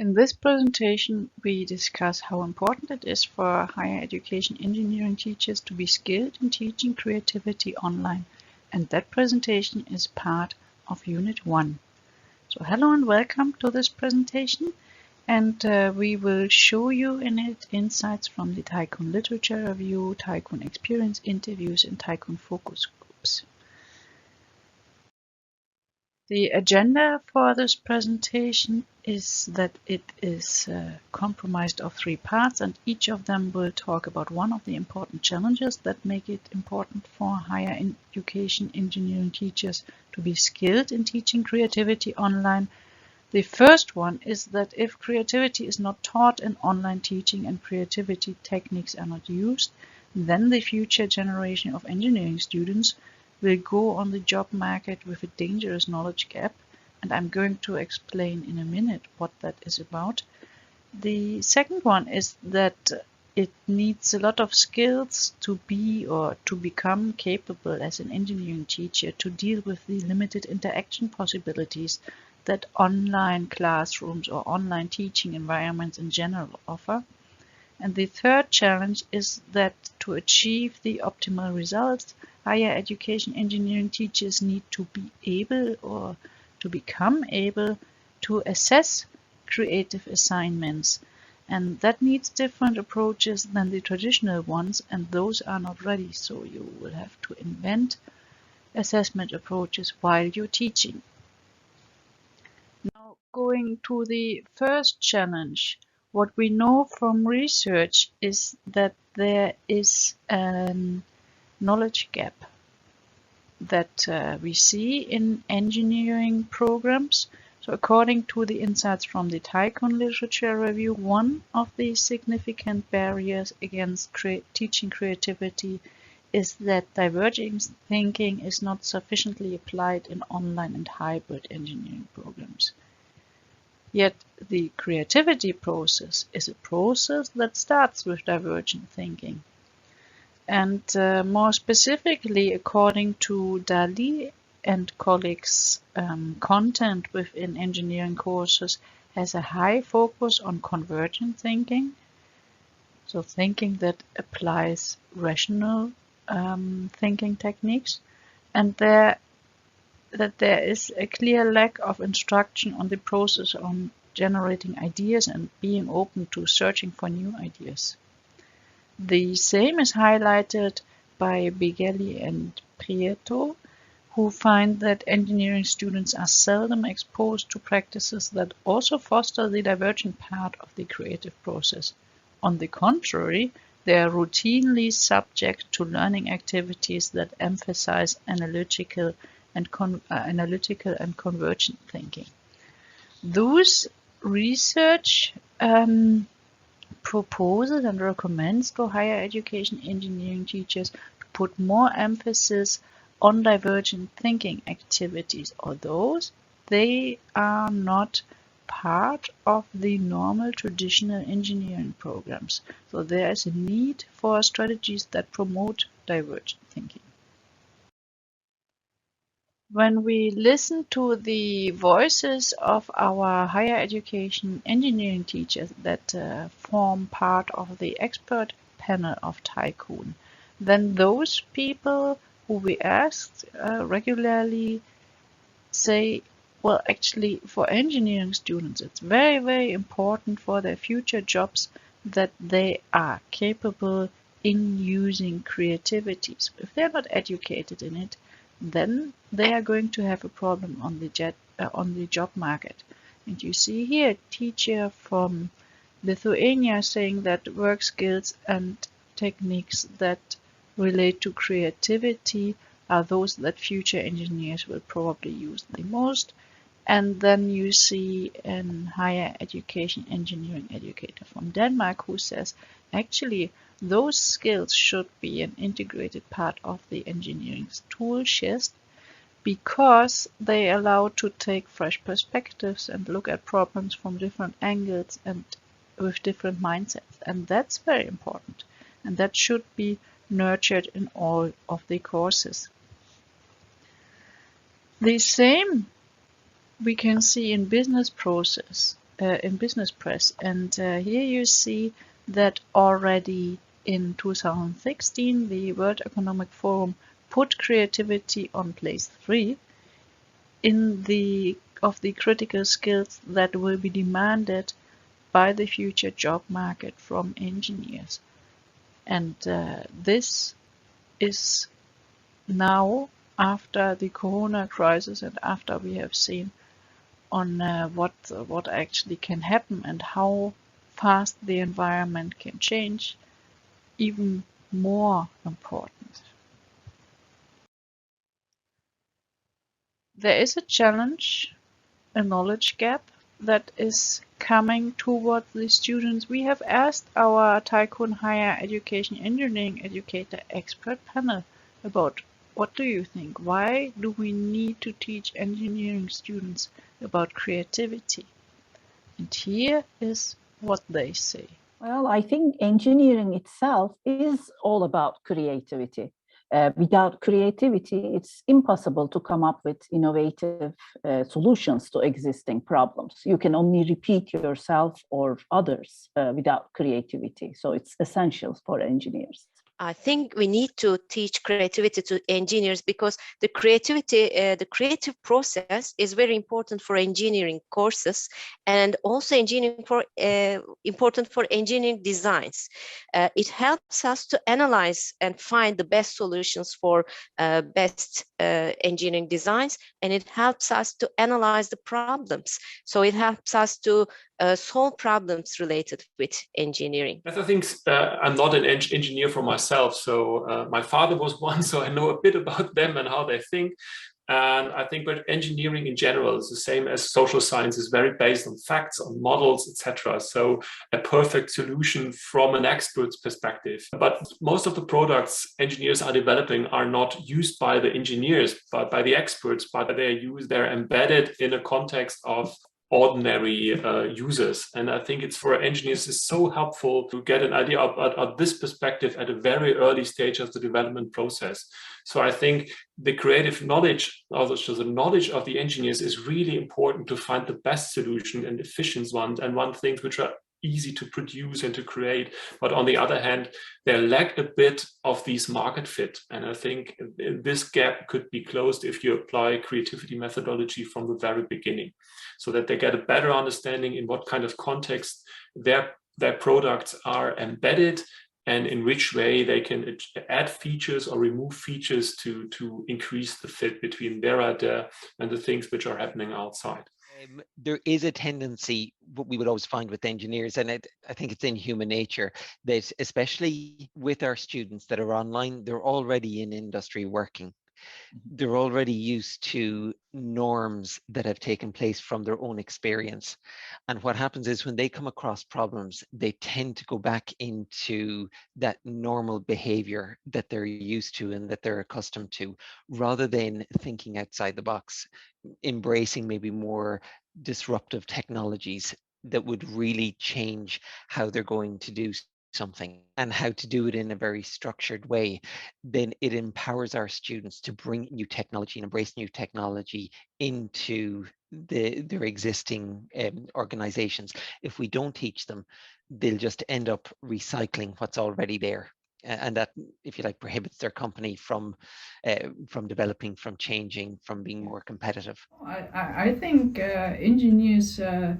In this presentation, we discuss how important it is for higher education engineering teachers to be skilled in teaching creativity online. And that presentation is part of Unit 1. So hello and welcome to this presentation. And uh, we will show you in it insights from the Tycoon Literature Review, Tycoon Experience Interviews, and Tycoon Focus Groups. The agenda for this presentation is that it is uh, comprised of three parts and each of them will talk about one of the important challenges that make it important for higher education engineering teachers to be skilled in teaching creativity online. The first one is that if creativity is not taught in online teaching and creativity techniques are not used, then the future generation of engineering students will go on the job market with a dangerous knowledge gap and I'm going to explain in a minute what that is about. The second one is that it needs a lot of skills to be or to become capable as an engineering teacher to deal with the limited interaction possibilities that online classrooms or online teaching environments in general offer. And the third challenge is that to achieve the optimal results, higher education engineering teachers need to be able or to become able to assess creative assignments. And that needs different approaches than the traditional ones, and those are not ready. So you will have to invent assessment approaches while you're teaching. Now, going to the first challenge, what we know from research is that there is a knowledge gap that uh, we see in engineering programs. So according to the insights from the Tycoon Literature Review, one of the significant barriers against cre teaching creativity is that divergent thinking is not sufficiently applied in online and hybrid engineering programs. Yet the creativity process is a process that starts with divergent thinking. And uh, more specifically, according to Dali and colleagues, um, content within engineering courses has a high focus on convergent thinking. So thinking that applies rational um, thinking techniques. And there that there is a clear lack of instruction on the process on generating ideas and being open to searching for new ideas. The same is highlighted by Bigelli and Prieto, who find that engineering students are seldom exposed to practices that also foster the divergent part of the creative process. On the contrary, they are routinely subject to learning activities that emphasize analytical and uh, analytical and convergent thinking. Those research um, proposes and recommends to higher education engineering teachers to put more emphasis on divergent thinking activities, although they are not part of the normal traditional engineering programs. So there is a need for strategies that promote divergent thinking when we listen to the voices of our higher education engineering teachers that uh, form part of the expert panel of Tycoon, then those people who we asked uh, regularly say, well, actually, for engineering students, it's very, very important for their future jobs that they are capable in using creativity. If they're not educated in it, then they are going to have a problem on the jet uh, on the job market. And you see here a teacher from Lithuania saying that work skills and techniques that relate to creativity are those that future engineers will probably use the most. And then you see an higher education engineering educator from Denmark who says actually those skills should be an integrated part of the engineering tool chest because they allow to take fresh perspectives and look at problems from different angles and with different mindsets. And that's very important. And that should be nurtured in all of the courses. The same we can see in business process. uh, in Business Press. And uh, here you see that already in 2016, the World Economic Forum put creativity on place three in the of the critical skills that will be demanded by the future job market from engineers. And uh, this is now after the corona crisis and after we have seen on uh, what what actually can happen and how fast the environment can change even more important. There is a challenge, a knowledge gap that is coming towards the students. We have asked our Tycoon Higher Education Engineering Educator expert panel about what do you think? Why do we need to teach engineering students about creativity? And here is what they say. Well, I think engineering itself is all about creativity. Uh, without creativity, it's impossible to come up with innovative uh, solutions to existing problems. You can only repeat yourself or others uh, without creativity. So it's essential for engineers. I think we need to teach creativity to engineers because the creativity, uh, the creative process is very important for engineering courses and also engineering for uh, important for engineering designs. Uh, it helps us to analyze and find the best solutions for uh, best uh, engineering designs, and it helps us to analyze the problems. So it helps us to uh, solve problems related with engineering. I think I'm not an engineer for myself. So uh, my father was one, so I know a bit about them and how they think. And I think but engineering in general is the same as social science is very based on facts, on models, etc. So a perfect solution from an expert's perspective. But most of the products engineers are developing are not used by the engineers, but by the experts, but they're used, they're embedded in a context of ordinary uh, users. And I think it's for engineers is so helpful to get an idea of, this perspective at a very early stage of the development process. So I think the creative knowledge, also the knowledge of the engineers is really important to find the best solution and efficient ones and one things which are easy to produce and to create. But on the other hand, they lack a bit of these market fit. And I think this gap could be closed if you apply creativity methodology from the very beginning so that they get a better understanding in what kind of context their, their products are embedded and in which way they can add features or remove features to, to increase the fit between their idea and the things which are happening outside. Um, there is a tendency, what we would always find with engineers, and it, I think it's in human nature, that especially with our students that are online, they're already in industry working. Mm-hmm. They're already used to norms that have taken place from their own experience. And what happens is when they come across problems, they tend to go back into that normal behavior that they're used to and that they're accustomed to, rather than thinking outside the box, embracing maybe more disruptive technologies that would really change how they're going to do something and how to do it in a very structured way, then it empowers our students to bring new technology and embrace new technology into the, their existing um, organizations. If we don't teach them, they'll just end up recycling what's already there. And that, if you like, prohibits their company from uh, from developing, from changing, from being more competitive. I, I think uh, engineers uh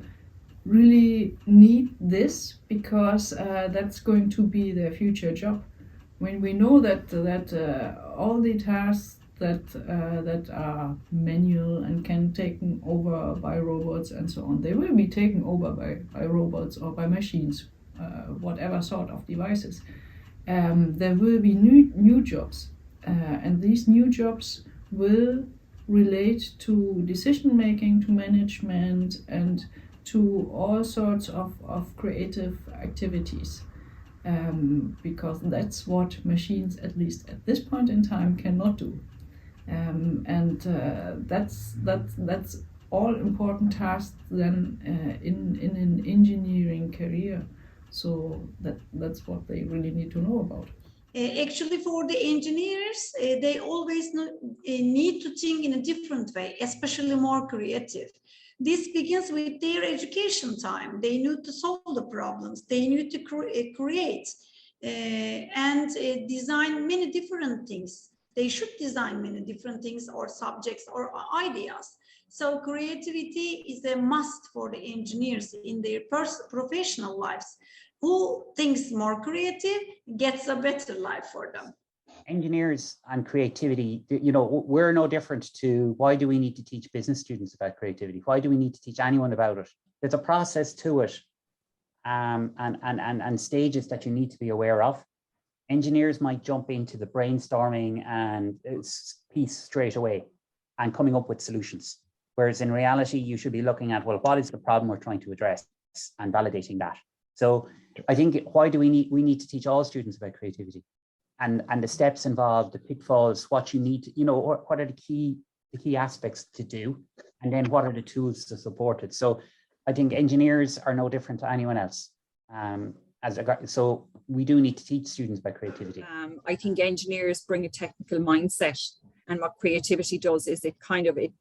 really need this because uh, that's going to be their future job. When we know that that uh, all the tasks that uh, that are manual and can taken over by robots and so on, they will be taken over by, by robots or by machines, uh, whatever sort of devices. Um, there will be new new jobs, uh, and these new jobs will relate to decision making, to management, and to all sorts of, of creative activities um, because that's what machines, at least at this point in time, cannot do. Um, and uh, that's, that's, that's all important tasks then uh, in, in an engineering career. So that, that's what they really need to know about. Uh, actually, for the engineers, uh, they always uh, need to think in a different way, especially more creative this begins with their education time. They need to solve the problems. They need to cre create and design many different things. They should design many different things or subjects or ideas. So creativity is a must for the engineers in their professional lives. Who thinks more creative gets a better life for them engineers and creativity, you know, we're no different to why do we need to teach business students about creativity? Why do we need to teach anyone about it? There's a process to it um, and, and, and, and stages that you need to be aware of. Engineers might jump into the brainstorming and piece straight away and coming up with solutions. Whereas in reality, you should be looking at, well, what is the problem we're trying to address and validating that. So I think why do we need, we need to teach all students about creativity and and the steps involved, the pitfalls, what you need, to, you know, or, what are the key the key aspects to do, and then what are the tools to support it. So I think engineers are no different to anyone else. Um, as a, so we do need to teach students about creativity. Um, I think engineers bring a technical mindset, and what creativity does is it kind of it,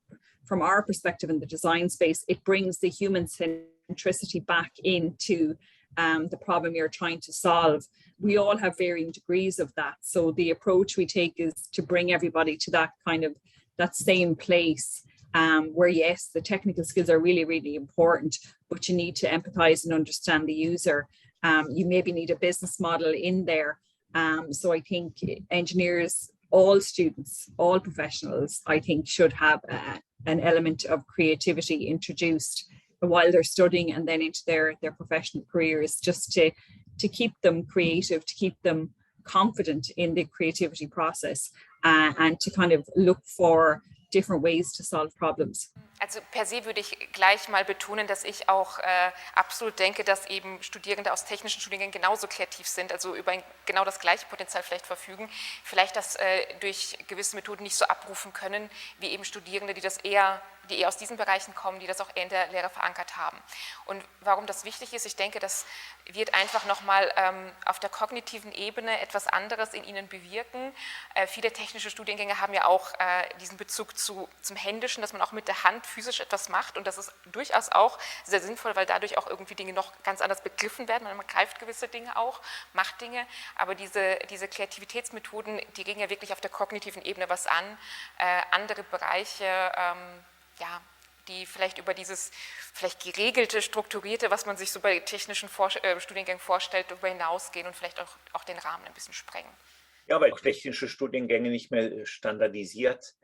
from our perspective in the design space, it brings the human centricity back into um, the problem you're trying to solve. We all have varying degrees of that. So the approach we take is to bring everybody to that kind of that same place um, where yes, the technical skills are really, really important, but you need to empathize and understand the user. Um, you maybe need a business model in there. Um, so I think engineers, all students, all professionals, I think should have a, an element of creativity introduced while they're studying and then into their their professional careers just to to keep them creative to keep them confident in the creativity process uh, and to kind of look for different ways to solve problems. Also per se würde ich gleich mal betonen, dass ich auch äh, absolut denke, dass eben Studierende aus technischen Studiengängen genauso kreativ sind, also über ein, genau das gleiche Potenzial vielleicht verfügen, vielleicht das äh, durch gewisse Methoden nicht so abrufen können, wie eben Studierende, die das eher die eher aus diesen Bereichen kommen, die das auch eher in der Lehre verankert haben. Und warum das wichtig ist, ich denke, das wird einfach nochmal ähm, auf der kognitiven Ebene etwas anderes in ihnen bewirken. Äh, viele technische Studiengänge haben ja auch äh, diesen Bezug zu, zum Händischen, dass man auch mit der Hand physisch etwas macht und das ist durchaus auch sehr sinnvoll, weil dadurch auch irgendwie Dinge noch ganz anders begriffen werden. Man greift gewisse Dinge auch, macht Dinge, aber diese, diese Kreativitätsmethoden, die gehen ja wirklich auf der kognitiven Ebene was an. Äh, andere Bereiche, ähm, ja, die vielleicht über dieses vielleicht geregelte, strukturierte, was man sich so bei technischen Vor äh, Studiengängen vorstellt, darüber hinausgehen und vielleicht auch, auch den Rahmen ein bisschen sprengen. Ja, weil technische Studiengänge nicht mehr standardisiert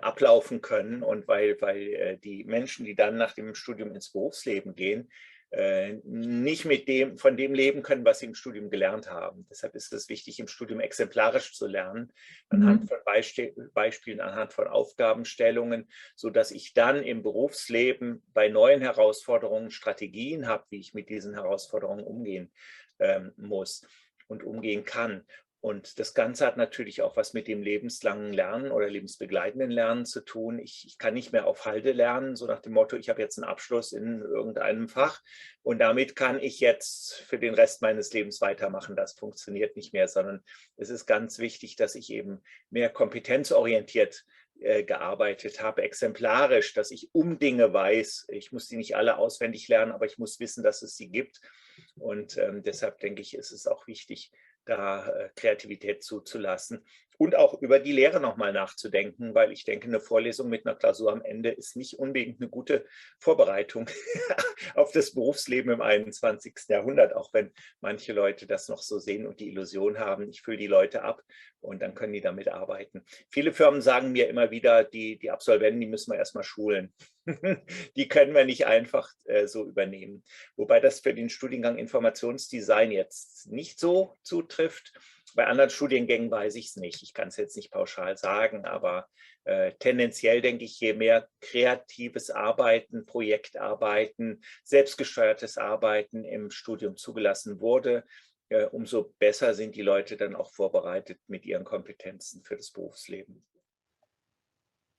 ablaufen können und weil, weil äh, die Menschen, die dann nach dem Studium ins Berufsleben gehen, äh, nicht mit dem, von dem leben können, was sie im Studium gelernt haben. Deshalb ist es wichtig, im Studium exemplarisch zu lernen, anhand mhm. von Beisp Beispielen, anhand von Aufgabenstellungen, so dass ich dann im Berufsleben bei neuen Herausforderungen Strategien habe, wie ich mit diesen Herausforderungen umgehen ähm, muss und umgehen kann. Und das Ganze hat natürlich auch was mit dem lebenslangen Lernen oder lebensbegleitenden Lernen zu tun. Ich, ich, kann nicht mehr auf Halde lernen, so nach dem Motto, ich habe jetzt einen Abschluss in irgendeinem Fach und damit kann ich jetzt für den Rest meines Lebens weitermachen. Das funktioniert nicht mehr, sondern es ist ganz wichtig, dass ich eben mehr kompetenzorientiert äh, gearbeitet habe, exemplarisch, dass ich um Dinge weiß. Ich muss die nicht alle auswendig lernen, aber ich muss wissen, dass es sie gibt. Und ähm, deshalb denke ich, ist es auch wichtig, da äh, Kreativität zuzulassen und auch über die Lehre nochmal nachzudenken, weil ich denke, eine Vorlesung mit einer Klausur am Ende ist nicht unbedingt eine gute Vorbereitung auf das Berufsleben im 21. Jahrhundert, auch wenn manche Leute das noch so sehen und die Illusion haben, ich fülle die Leute ab und dann können die damit arbeiten. Viele Firmen sagen mir immer wieder, die, die Absolventen, die müssen wir erstmal schulen. die können wir nicht einfach äh, so übernehmen. Wobei das für den Studiengang Informationsdesign jetzt nicht so zutrifft. Bei anderen Studiengängen weiß ich es nicht. Ich kann es jetzt nicht pauschal sagen, aber äh, tendenziell denke ich, je mehr kreatives Arbeiten, Projektarbeiten, selbstgesteuertes Arbeiten im Studium zugelassen wurde, äh, umso besser sind die Leute dann auch vorbereitet mit ihren Kompetenzen für das Berufsleben.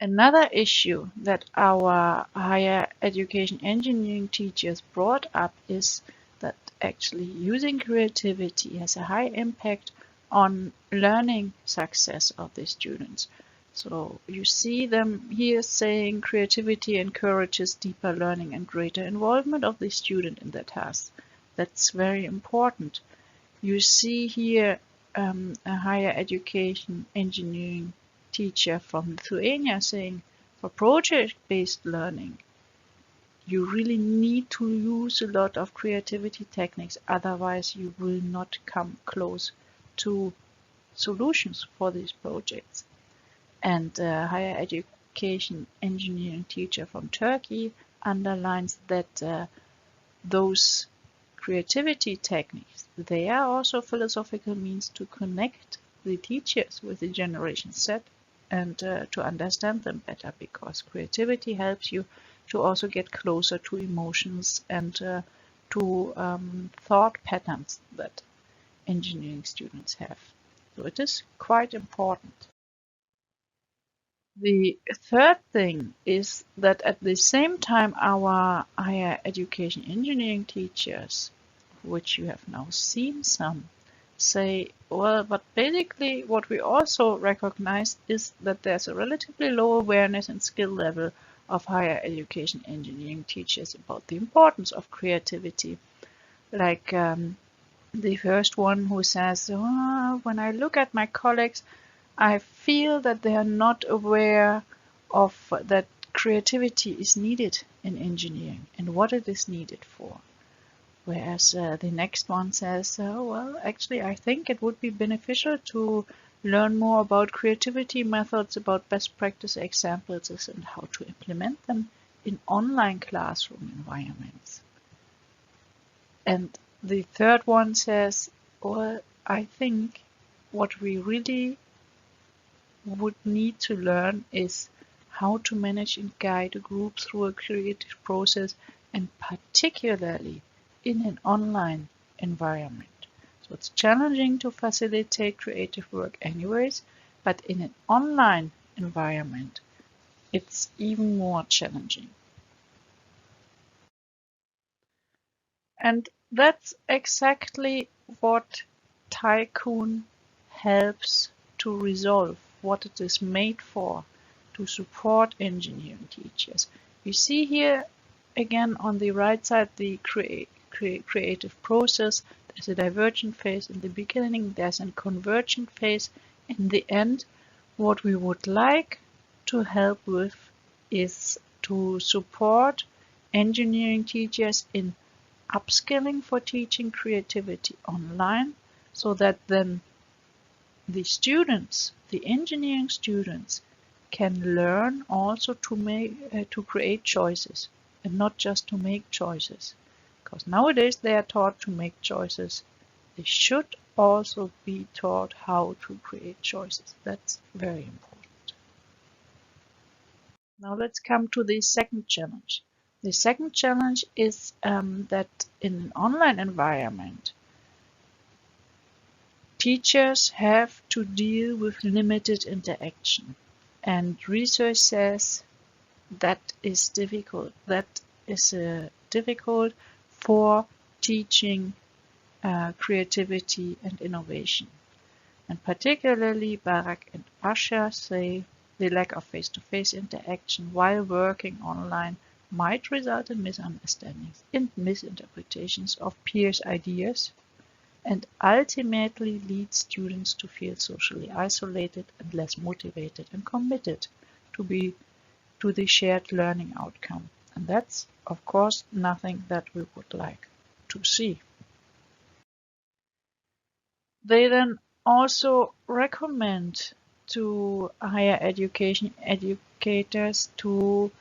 Another issue that our higher education engineering teachers brought up is that actually using creativity has a high impact on learning success of the students. So you see them here saying creativity encourages deeper learning and greater involvement of the student in their task. That's very important. You see here um, a higher education engineering teacher from Lithuania saying for project-based learning, you really need to use a lot of creativity techniques, otherwise you will not come close to solutions for these projects. And uh, higher education engineering teacher from Turkey underlines that uh, those creativity techniques, they are also philosophical means to connect the teachers with the generation set and uh, to understand them better because creativity helps you to also get closer to emotions and uh, to um, thought patterns that engineering students have. So it is quite important. The third thing is that at the same time our higher education engineering teachers, which you have now seen some, say, well, but basically what we also recognize is that there's a relatively low awareness and skill level of higher education engineering teachers about the importance of creativity. Like um, the first one who says, oh, when I look at my colleagues, I feel that they are not aware of that creativity is needed in engineering and what it is needed for. Whereas uh, the next one says, oh, well, actually, I think it would be beneficial to learn more about creativity methods, about best practice examples, and how to implement them in online classroom environments. And the third one says, well, I think what we really would need to learn is how to manage and guide a group through a creative process and particularly in an online environment. So it's challenging to facilitate creative work anyways, but in an online environment, it's even more challenging. And that's exactly what Tycoon helps to resolve, what it is made for, to support engineering teachers. You see here again on the right side the create creative process. There's a divergent phase in the beginning, there's a convergent phase in the end. What we would like to help with is to support engineering teachers in upskilling for teaching creativity online so that then the students, the engineering students, can learn also to make uh, to create choices and not just to make choices because nowadays they are taught to make choices. They should also be taught how to create choices. That's very important. Now let's come to the second challenge. The second challenge is um, that in an online environment, teachers have to deal with limited interaction. And research says that is difficult. That is uh, difficult for teaching uh, creativity and innovation. And particularly Barak and Asher say the lack of face-to-face -face interaction while working online might result in misunderstandings and misinterpretations of peers' ideas and ultimately lead students to feel socially isolated and less motivated and committed to be to the shared learning outcome. And that's of course nothing that we would like to see. They then also recommend to higher education educators to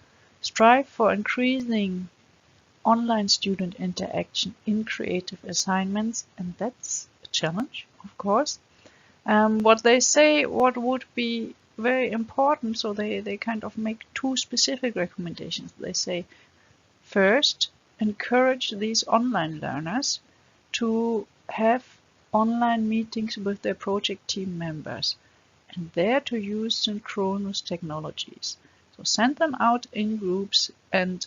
strive for increasing online student interaction in creative assignments and that's a challenge of course um, what they say what would be very important so they they kind of make two specific recommendations they say First, encourage these online learners to have online meetings with their project team members and there to use synchronous technologies. So send them out in groups and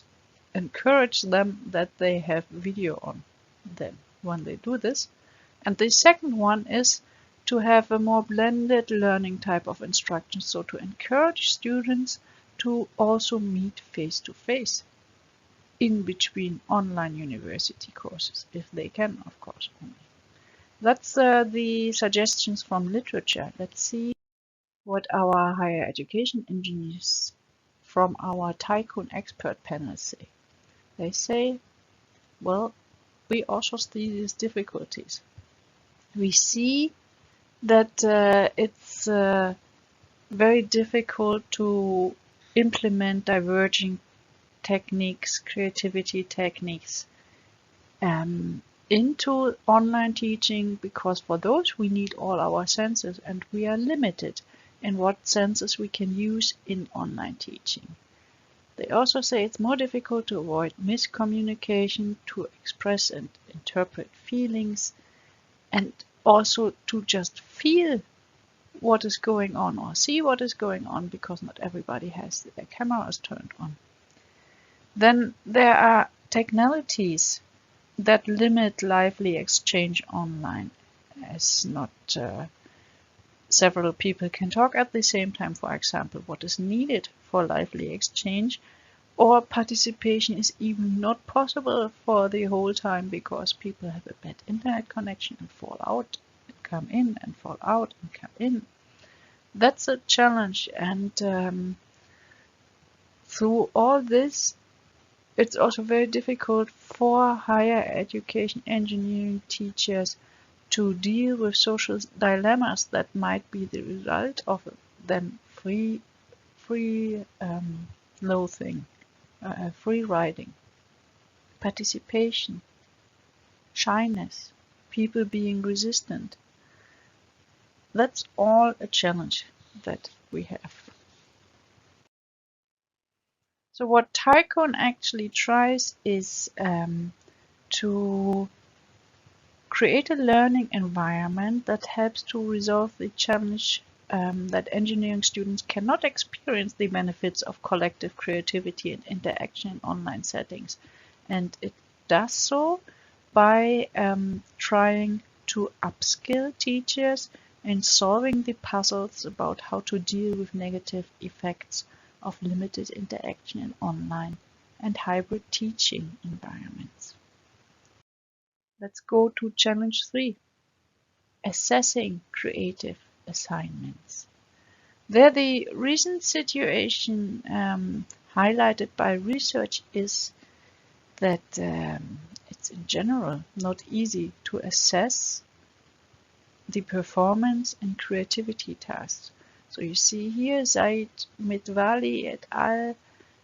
encourage them that they have video on them when they do this. And the second one is to have a more blended learning type of instruction, so to encourage students to also meet face to face in between online university courses, if they can, of course. Only. That's uh, the suggestions from literature. Let's see what our higher education engineers from our Tycoon expert panel say. They say, well, we also see these difficulties. We see that uh, it's uh, very difficult to implement diverging techniques, creativity techniques um, into online teaching because for those we need all our senses and we are limited in what senses we can use in online teaching. They also say it's more difficult to avoid miscommunication, to express and interpret feelings, and also to just feel what is going on or see what is going on because not everybody has their cameras turned on. Then there are technicalities that limit lively exchange online as not uh, several people can talk at the same time, for example, what is needed for lively exchange, or participation is even not possible for the whole time because people have a bad internet connection and fall out and come in and fall out and come in. That's a challenge, and um, through all this, it's also very difficult for higher education engineering teachers to deal with social dilemmas that might be the result of then free free um, loathing, uh, free riding, participation, shyness, people being resistant. That's all a challenge that we have. So what Tycoon actually tries is um, to create a learning environment that helps to resolve the challenge um, that engineering students cannot experience the benefits of collective creativity and interaction in online settings. And it does so by um, trying to upskill teachers in solving the puzzles about how to deal with negative effects of limited interaction in online and hybrid teaching environments. Let's go to challenge three, assessing creative assignments. There the recent situation um, highlighted by research is that um, it's in general not easy to assess the performance and creativity tasks. So you see here Zaid Midvali et al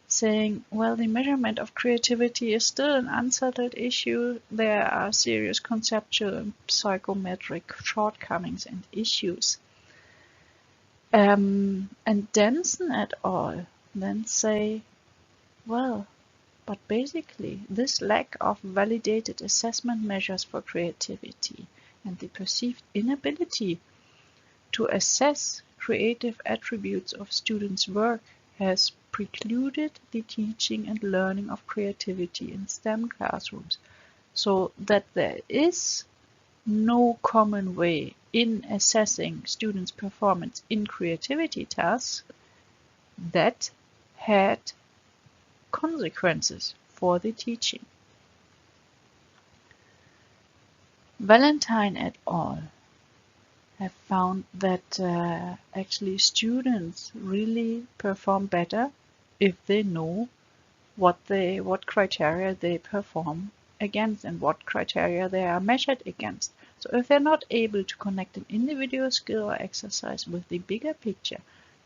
saying, well, the measurement of creativity is still an unsettled issue. There are serious conceptual and psychometric shortcomings and issues. Um, and Denson et al. then say, well, but basically this lack of validated assessment measures for creativity and the perceived inability to assess creative attributes of students' work has precluded the teaching and learning of creativity in STEM classrooms, so that there is no common way in assessing students' performance in creativity tasks that had consequences for the teaching. Valentine et al. have found that uh, actually students really perform better if they know what they what criteria they perform against and what criteria they are measured against. So if they're not able to connect an individual skill or exercise with the bigger picture,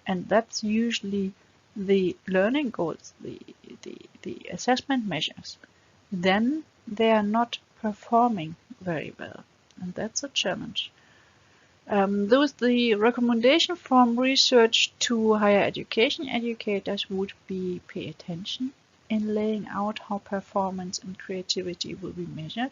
and that's usually the learning goals, the, the, the assessment measures, then they are not performing very well. And that's a challenge. Um, those the recommendation from research to higher education educators would be pay attention in laying out how performance and creativity will be measured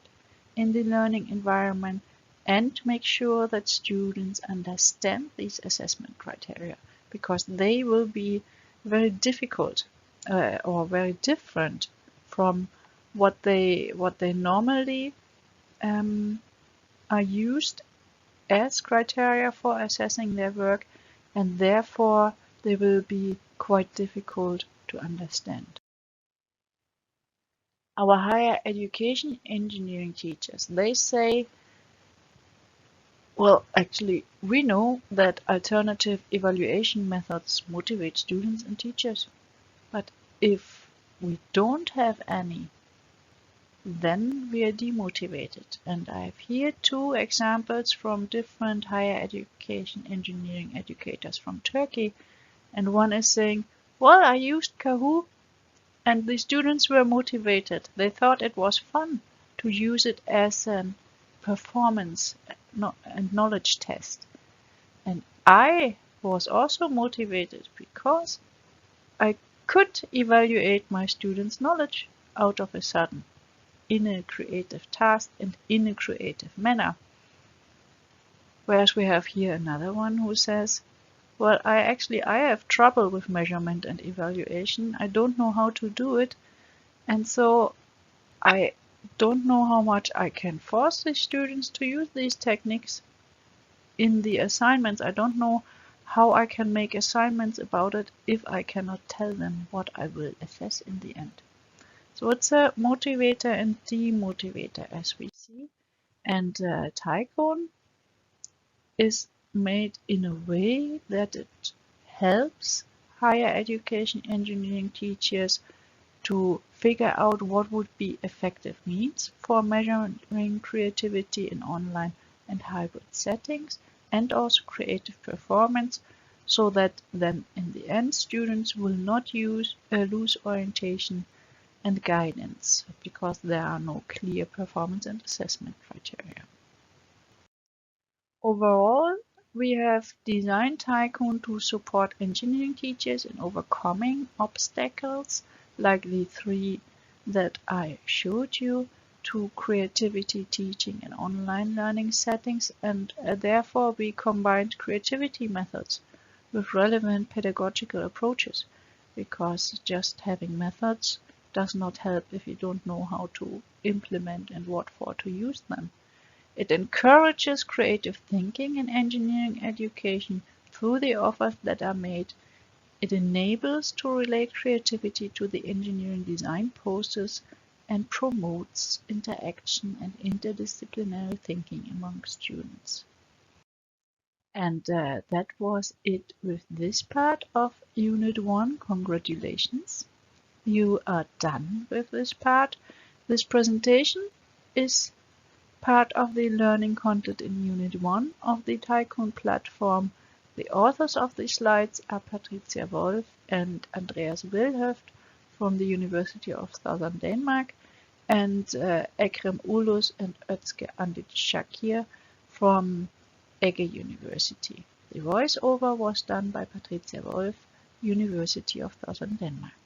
in the learning environment and to make sure that students understand these assessment criteria because they will be very difficult uh, or very different from what they what they normally um, are used as criteria for assessing their work and therefore they will be quite difficult to understand. Our higher education engineering teachers, they say, well, actually, we know that alternative evaluation methods motivate students and teachers. But if we don't have any, then we are demotivated. And I have here two examples from different higher education engineering educators from Turkey. And one is saying, well, I used Kahoot and the students were motivated. They thought it was fun to use it as a performance and knowledge test. And I was also motivated because I could evaluate my students' knowledge out of a sudden in a creative task and in a creative manner. Whereas we have here another one who says, well, I actually, I have trouble with measurement and evaluation. I don't know how to do it. And so I don't know how much I can force the students to use these techniques in the assignments. I don't know how I can make assignments about it if I cannot tell them what I will assess in the end. So it's a motivator and demotivator as we see. And uh, Tycoon is made in a way that it helps higher education engineering teachers to figure out what would be effective means for measuring creativity in online and hybrid settings and also creative performance so that then in the end students will not use uh, lose orientation and guidance because there are no clear performance and assessment criteria. Overall, we have designed Tycoon to support engineering teachers in overcoming obstacles like the three that I showed you to creativity teaching in online learning settings and uh, therefore we combined creativity methods with relevant pedagogical approaches because just having methods does not help if you don't know how to implement and what for to use them. It encourages creative thinking in engineering education through the offers that are made. It enables to relate creativity to the engineering design process and promotes interaction and interdisciplinary thinking among students. And uh, that was it with this part of Unit 1. Congratulations! you are done with this part. This presentation is part of the learning content in Unit 1 of the Tycoon platform. The authors of these slides are Patricia Wolf and Andreas Wilhöft from the University of Southern Denmark and uh, Ekrem Ulus and Özge Andit Shakir from Ege University. The voiceover was done by Patricia Wolf, University of Southern Denmark.